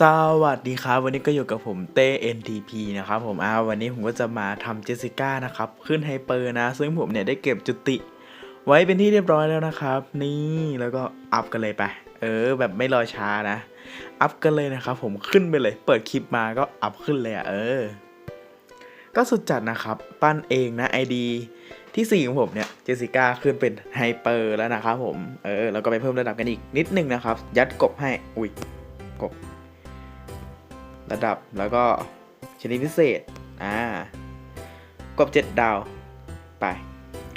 สวัสดีครับ วันนี้ก็อยู่กับผมเต้ NTP นะครับผมอ่าวันนี้ผมก็จะมาทำเจสสิก้านะครับ ขึ้นไฮเปอร์นะ ซึ่งผมเนี่ยได้เก็บจุติ ไว้เป็นที่เรียบร้อยแล้วนะครับ นี่แล้วก็อัพกันเลยไป เออ แบบไม่รอช้านะ อัพกันเลยนะครับผมขึ้นไปเลย เปิดคลิปมาก็อัพขึ้นเลยอะเออ ก็สุดจัดนะครับ ปั้นเองนะ ID ที่4ของผมเนี่ยเจสสิก้าขึ้นเป็นไฮเปอร์แล้วนะครับผมเออแล้วก็ไปเพิ่มระดับกันอีกนิดนึงนะครับ ยัดกบให้อุ้ยกบ ระดับแล้วก็ชนิดพิเศษ อ่ากบ 7 ดาว ไป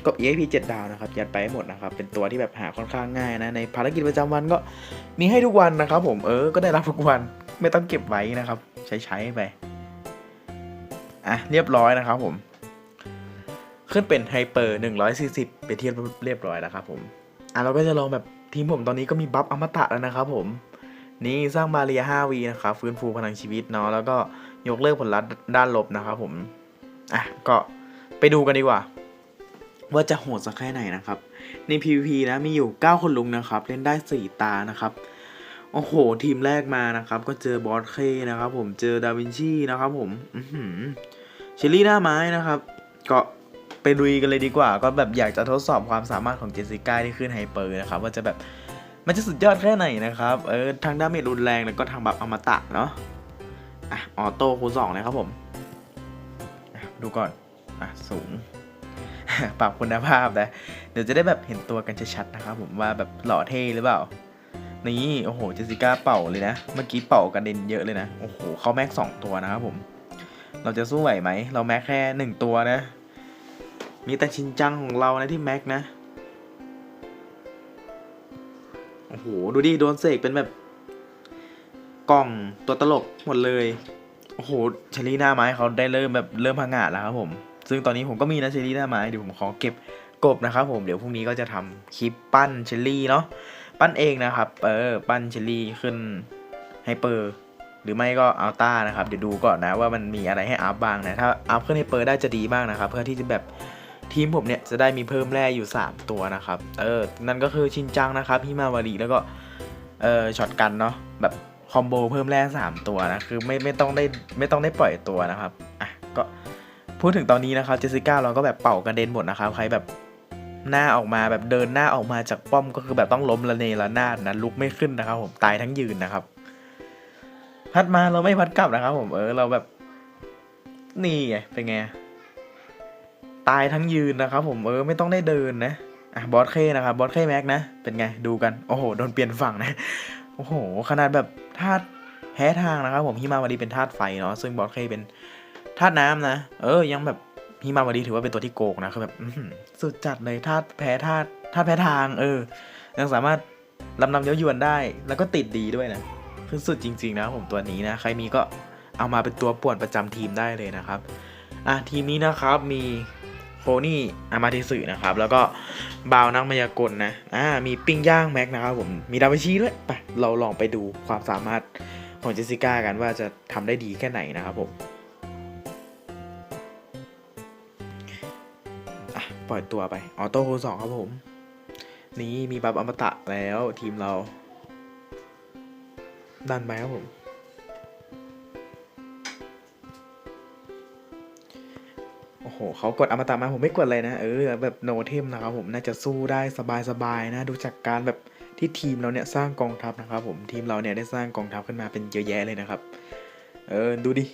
กบ EXP 7 ดาวนะครับ ยัดไปให้หมดนะครับ เป็นตัวที่แบบหาค่อนข้างง่ายนะ ในภารกิจประจำวันก็มีให้ทุกวันนะครับผม เออ ก็ได้รับทุกวัน ไม่ต้องเก็บไว้นะครับ ใช้ใช้ไป อะ เรียบร้อยนะครับผม ขึ้นเป็นไฮเปอร์140 ไปเทียบเรียบร้อยแล้วครับผม อะเราก็จะลองแบบทีมผมตอนนี้ก็มีบัฟอมตะแล้วนะครับผม นี่สร้างบาเรีย5วีนะครับฟื้นฟูพลังชีวิตเนาะแล้วก็ยกเลิกผลลัพธ์ด้านลบนะครับผมอะก็ไปดูกันดีกว่า ว่าจะโหดสักแค่ไหนนะครับ ใน PVP นะมีอยู่ 9 คนลุงนะครับ เล่นได้ 4 ตานะครับโอ้โห ทีมแรกมานะครับ ก็เจอบอสเคนะครับ ผมเจอดาวินชีนะครับ ผมอือหือเชลลี่หน้าไม้นะครับ ก็ไปลุยกันเลยดีกว่า ก็แบบอยากจะทดสอบความสามารถของเจสสิก้าที่ขึ้นไฮเปอร์นะครับ ว่าจะแบบ มันจะสุดยอดแค่ไหนนะครับ เออทางดาเมจรุนแรงแล้วก็ทางแบบอมตะเนาะ อะ ออโต้คูณสองเลยครับผมดูก่อน อะ สูง ปรับคุณภาพนะ เดี๋ยวจะได้แบบเห็นตัวกันชัดๆนะครับผมว่าแบบหล่อเท่หรือเปล่า นี่ โอ้โห เจสสิก้าเป่าเลยนะ เมื่อกี้เป่ากระเด็นเยอะเลยนะ โอ้โห เขาแม็กสองตัวนะครับผม เราจะสู้ไหวไหม เราแม็กแค่หนึ่งตัวนะ มีแต่ชินจังของเรานะที่แม็กนะ โอ้โห ดูดิ โดนเสกเป็นแบบกล่องตัวตลกหมดเลย โอ้โหเชอรี่หน้าไม้เขาได้เริ่มแบบเริ่มพังงาดแล้วครับผม ซึ่งตอนนี้ผมก็มีนะเชอรี่หน้าไม้เดี๋ยวผมขอเก็บกบนะครับผมเดี๋ยวพรุ่งนี้ก็จะทำคลิปปั้นเชอรี่เนาะปั้นเองนะครับเออปั้นเชอรี่ขึ้นไฮเปอร์หรือไม่ก็อัลต้านะครับเดี๋ยวดูก่อนนะว่ามันมีอะไรให้อัพบ้างนะถ้าอัพขึ้นไฮเปอร์ได้จะดีมากนะครับเพื่อที่จะแบบ ทีมผมเนี่ยจะได้มีเพิ่มแร่อยู่ 3 ตัวนะครับ เออ นั่นก็คือชินจังนะครับฮิมาวารีแล้วก็ เออช็อตกันเนาะ แบบคอมโบเพิ่มแร่3 ตัวนะ คือไม่ไม่ต้องได้ไม่ต้องได้ปล่อยตัวนะครับ อะ ก็พูดถึงตอนนี้นะครับ เจสสิก้าเราก็แบบเป่ากระเด็นหมดนะครับ ใครแบบหน้าออกมาแบบเดินหน้าออกมาจากป้อมก็คือแบบต้องล้มระเนระนาดนะลุกไม่ขึ้นนะครับผมตายทั้งยืนนะครับ พัดมาเราไม่พัดกลับนะครับผมเออเราแบบ นี่ไงเป็นไง ตายทั้งยืนนะครับผมเออไม่ต้องได้เดินนะอะบอสเคนะครับบอสเคแม็กนะเป็นไงดูกันโอ้โหโดนเปลี่ยนฝั่งนะโอ้โหขนาดแบบธาตุแพ้ทางนะครับผมฮิมาวารีเป็นธาตุไฟเนาะซึ่งบอสเคเป็นธาตุน้ำนะ เออยังแบบฮิมาวารีถือว่าเป็นตัวที่โกงนะคือแบบสุดจัดเลยธาตุแพ้ธาตุธาตุแพ้ทาง เออยังสามารถลำนำเย้ายวนได้ แล้วก็ติดดีด้วยนะคือสุดจริง ๆ นะผมตัวนี้นะ ใครมีก็เอามาเป็นตัวป่วนประจำทีมได้เลยนะครับ อะทีมนี้นะครับมี โคนี่อามาติสึนะครับ แล้วก็บาวนักมายากลนะอ่ามีปิ้งย่างแม็กนะครับผมมีดาวิชีด้วยไปเราลองไปดูความสามารถของเจสสิก้ากันว่าจะทำได้ดีแค่ไหนนะครับผมปล่อยตัวไป ออโต้คูณสองครับผม นี่มีบัฟอมตะแล้วทีมเรา ดันไปครับผม โหเขากดอมตะมาผมไม่กดเลยนะ เออแบบโนเทมนะครับผมน่าจะสู้ได้สบายๆนะ ดูจากการแบบที่ทีมเราเนี่ยสร้างกองทัพนะครับผมทีมเราเนี่ยได้สร้างกองทัพขึ้นมาเป็นเยอะแยะเลยนะครับ เออดูดิ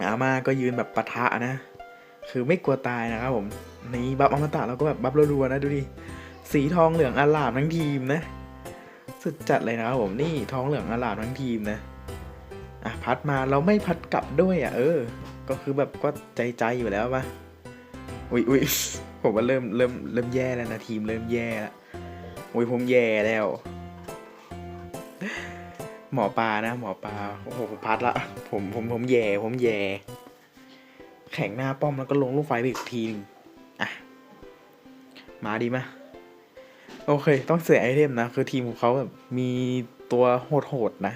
อามาก็ยืนแบบปะทะนะ คือไม่กลัวตายนะครับผมนี่บัฟอมตะเราก็แบบบัฟรัวๆนะดูดิสีทองเหลืองอลามทั้งทีมนะ สุดจัดเลยนะครับผมนี่ทองเหลืองอลามทั้งทีมนะอะพัดมาเราไม่พัดกลับด้วยอะเออ ก็คือแบบก็ใจใจอยู่แล้วปะอุ้ยอุ้ยผมว่าเริ่มเริ่มเริ่มแย่แล้วนะทีมเริ่มแย่แล้วอุ้ยผมแย่แล้ว หมอปลานะ หมอปลาโอ้โหผมพัดละผมผมผมแย่ผมแย่แข่งหน้าป้อมแล้วก็ลงลูกไฟไปอีกทีหนึงอะมาดีไหมโอเค ต้องเสียไอเทมนะ คือทีมของเขาแบบมีตัวโหดๆนะ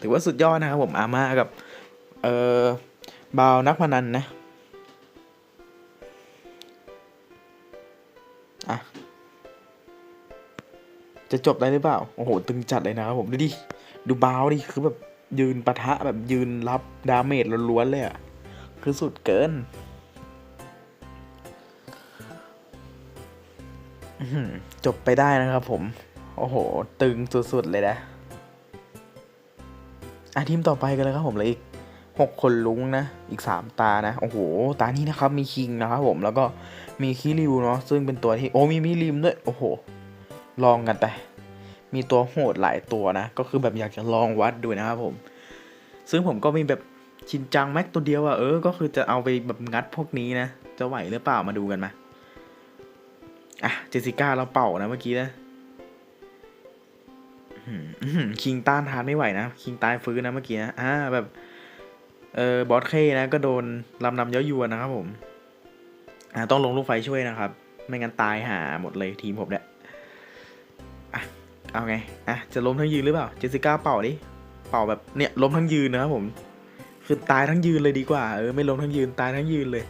ถือว่าสุดยอดนะครับผมอาม่ากับ เอ่อ บาวนักพนันนะอะจะจบได้หรือเปล่า โอ้โห ตึงจัดเลยนะครับผมดูดิ ดูบาวดิ คือแบบยืนปะทะแบบยืนรับดาเมจล้วนๆเลยอะคือสุดเกินจบไปได้นะครับผม โอ้โห ตึงสุดๆเลยนะ อะทีมต่อไปกันเลยครับผมเลยอีก หกคนลุงนะ อีกสามตานะ โอ้โห ตานี้นะครับ มีคิงนะครับผม แล้วก็มีคิริวเนาะ ซึ่งเป็นตัวที่ โอ้ มีมิริมด้วย โอ้โห ลองกันไป มีตัวโหดหลายตัวนะ ก็คือแบบอยากจะลองวัดดูนะครับผม ซึ่งผมก็มีแบบชินจังแม็กตัวเดียวอะเออ ก็คือจะเอาไปแบบงัดพวกนี้นะ จะไหวหรือเปล่า มาดูกันมา อะ เจสิก้าเราเป่านะเมื่อกี้นะคิงต้านทานไม่ไหวนะ คิงตายฟื้นนะเมื่อกี้นะ อ่า แบบ เออบอสเคนะก็โดนลำนำเย้ายวนนะครับผมอ่าต้องลงลูกไฟช่วยนะครับ ไม่งั้นตายหาหมดเลยทีมผมเนี่ยอะเอาไง อะ จะล้มทั้งยืนหรือเปล่า เจสสิก้าเป่าดิ เป่าแบบเนี่ยล้มทั้งยืนนะครับผม คือตายทั้งยืนเลยดีกว่า เออไม่ล้มทั้งยืนตายทั้งยืนเลย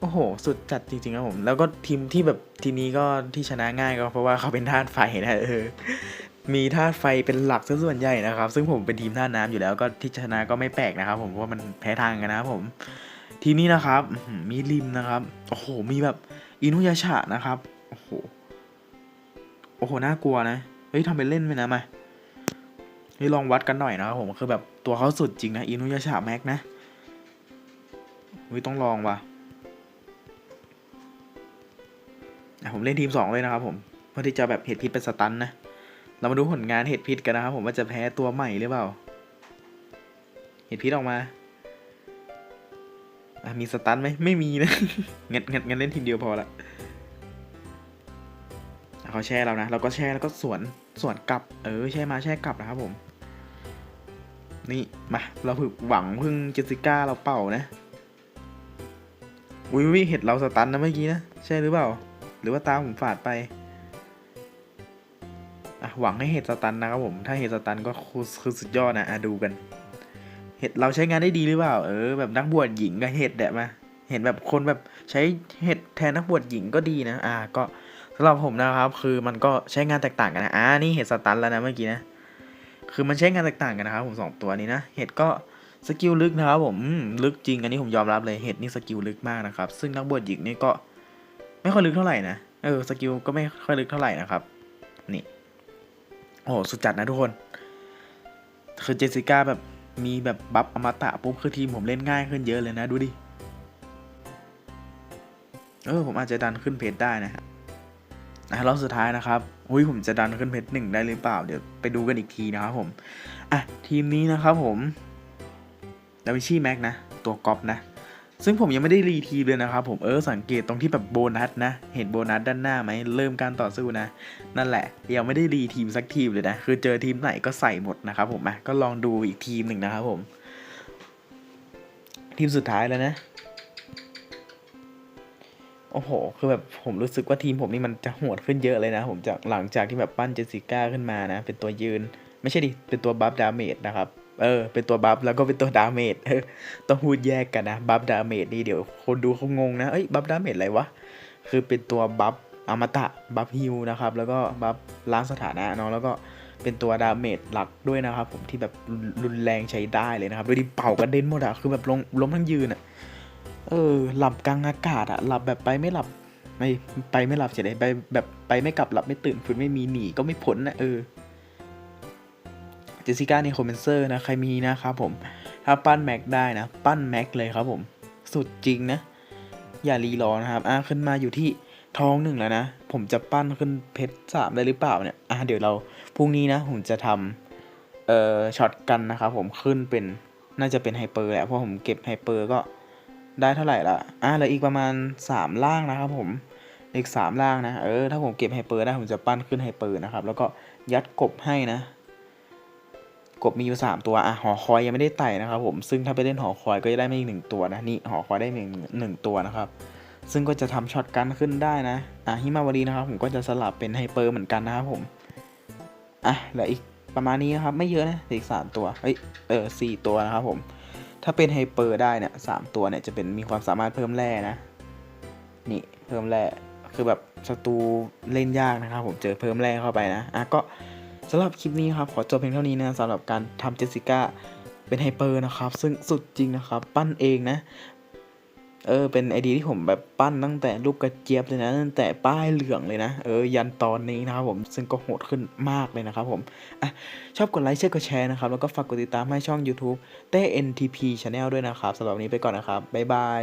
โอ้โห สุดจัดจริงๆครับผม แล้วก็ทีมที่แบบทีนี้ก็ที่ชนะง่ายก็เพราะว่าเขาเป็นธาตุไฟนะเออ มีธาตุไฟเป็นหลักซะส่วนใหญ่นะครับ ซึ่งผมเป็นทีมธาตุน้ำอยู่แล้วก็ที่ชนะก็ไม่แปลกนะครับ ผมเพราะว่ามันแพ้ทางกันนะครับผมทีนี้นะครับมีริมนะครับโอ้โหมีแบบอินุยาชะนะครับโอ้โหโอ้โหน่ากลัวนะเฮ้ยทำเป็นเล่นไปนะมาเฮ้ยลองวัดกันหน่อยนะครับผมคือแบบตัวเขาสุดจริงนะอินุยาชะแม็กนะเฮ้ยต้องลองว่ะผมเล่นทีมสองเลยนะครับผมเพื่อที่จะแบบเห็ดพิษเป็นสตันนะ เรามาดูผลงานเห็ดพิษกันนะครับผมว่าจะแพ้ตัวใหม่หรือเปล่า เห็ดพิษออกมาอะมีสตันไหมไม่มีนะงั้นงั้นงั้นเล่นทีเดียวพอละเขาแช่เรานะเราก็แช่แล้วก็สวนสวนกลับ เออแช่มาแช่กลับนะครับผม นี่มาเราฝึกหวังพึ่งเจสิก้าเราเป่านะอุ้ยวิเห็ดเราสตันนะเมื่อกี้นะใช่หรือเปล่า หรือว่าตาผมฝาดไป หวังให้เห็ดสตันนะครับผม ถ้าเห็ดสตันก็คือสุดยอดนะอะดูกัน เห็ดเราใช้งานได้ดีหรือเปล่า เออ แบบนักบวชหญิงกับเห็ดแดะมา เห็นแบบคนแบบใช้เห็ดแทนนักบวชหญิงก็ดีนะ อ่า ก็สำหรับผมนะครับ คือมันก็ใช้งานแตกต่างกันนะ อ่า นี่เห็ดสตันแล้วนะเมื่อกี้นะ คือมันใช้งานแตกต่างกันนะครับผมสองตัวนี้นะ เห็ดก็สกิลลึกนะครับผมอืมลึกจริง อันนี้ผมยอมรับเลย เห็ดนี่สกิลลึกมากนะครับ ซึ่งนักบวชหญิงนี่ก็ไม่ค่อยลึกเท่าไหร่นะ เออ สกิลก็ไม่ค่อยลึกเท่าไหร่นะครับ นี่ โอ้โหสุดจัดนะทุกคน คือเจสิก้าแบบมีแบบบัฟอมตะปุ๊บคือทีมผมเล่นง่ายขึ้นเยอะเลยนะดูดิ เออผมอาจจะดันขึ้นเพจได้นะฮะอะรอบสุดท้ายนะครับอุ้ยผมจะดันขึ้นเพจหนึ่งได้หรือเปล่า เดี๋ยวไปดูกันอีกทีนะครับผม อะ ทีมนี้นะครับผม ดาวิชี่แม็กนะ ตัวก๊อปนะ ซึ่งผมยังไม่ได้รีทีมเลยนะครับผมเออสังเกตตรงที่แบบโบนัสนะ เห็นโบนัสด้านหน้าไหมเริ่มการต่อสู้นะ นั่นแหละ ยังไม่ได้รีทีมสักทีมเลยนะ คือเจอทีมไหนก็ใส่หมดนะครับผมอะก็ลองดูอีกทีมหนึ่งนะครับผม ทีมสุดท้ายแล้วนะ โอ้โห คือแบบผมรู้สึกว่าทีมผมนี่มันจะโหดขึ้นเยอะเลยนะ ผมจากหลังจากที่แบบปั้นเจสสิก้าขึ้นมานะ เป็นตัวยืน ไม่ใช่ดิเป็นตัวบัฟดาเมจนะครับ เออเป็นตัวบัฟแล้วก็เป็นตัวดาเมจต้องพูดแยกกันนะบัฟดาเมจนี่เดี๋ยวคนดูเขางงนะเอ้ยบัฟดาเมจอะไรวะคือเป็นตัวบัฟอมตะบัฟฮิลนะครับแล้วก็บัฟล้างสถานะเนาะแล้วก็เป็นตัวดาเมจหลักด้วยนะครับผมที่แบบรุนแรงใช้ได้เลยนะครับโดยที่เป่ากระเด็นหมดอะคือแบบลงล้มทั้งยืนอะเออหลับกลางอากาศอะหลับแบบไปไม่หลับไม่ไปไม่หลับเฉยๆไปแบบไปไม่กลับหลับไม่ตื่นฟื้นไม่มีหนีก็ไม่พ้นนะเออ จสสิก้าในคอมเมนเซอร์นะใครมีนะครับผม ถ้าปั้นแม็กได้นะ ปั้นแม็กเลยครับผม สุดจริงนะ อย่ารีรอนะครับ อะขึ้นมาอยู่ที่ท้องหนึ่งแล้วนะ ผมจะปั้นขึ้นเพชรสามได้หรือเปล่าเนี่ย อะเดี๋ยวเราพรุ่งนี้นะ ผมจะทำเอ่อช็อตกันนะครับผมขึ้นเป็นน่าจะเป็นไฮเปอร์แหละเพราะผมเก็บไฮเปอร์ก็ได้เท่าไหร่ละอะเหลืออีกประมาณสามล่างนะครับผมอีกสามล่างนะ เออ ถ้าผมเก็บไฮเปอร์ได้ผมจะปั้นขึ้นไฮเปอร์นะครับ แล้วก็ยัดกบให้นะ กบมีอยู่สามตัวอะหอคอยยังไม่ได้ไต่นะครับผมซึ่งถ้าไปเล่นหอคอยก็จะได้ไมาอีกหนึ่งตัวนะนี่หอคอยได้หนึ่งหนึ่งตัวนะครับ ซึ่งก็จะทำช็อตกันขึ้นได้นะอะฮิมาวดีนะครับ ผมก็จะสลับเป็นไฮเปอร์เหมือนกันนะครับผมอะเหลืออีกประมาณนี้นะครับ ไม่เยอะนะออีกสามตัวเอ้ยเออสี่ตัวนะครับผม ถ้าเป็นไฮเปอร์ได้เนี่ยสามตัวเนี่ยจะเป็นมีความสามารถเพิ่มแร่นะ นี่เพิ่มแร่คือแบบศัตรูเล่นยากนะครับ ผมเจอเพิ่มแร่เข้าไปนะอะก็ สำหรับคลิปนี้ครับขอจบเพียงเท่านี้นะสำหรับการทำเจสสิก้าเป็นไฮเปอร์นะครับ ซึ่งสุดจริงนะครับ ปั้นเองนะ เออ เป็นไอเดียที่ผมแบบปั้นตั้งแต่ลูกกระเจี๊ยบเลยนะ ตั้งแต่ป้ายเหลืองเลยนะ เออ ยันตอนนี้นะครับผม ซึ่งก็โหดขึ้นมากเลยนะครับผม อะ ชอบกดไลค์แชร์กดแชร์นะครับ แล้วก็ฝากกดติดตามให้ช่อง YouTube เต้ NTP Channel ด้วยนะครับสำหรับวันนี้ไปก่อนนะครับ บ๊ายบาย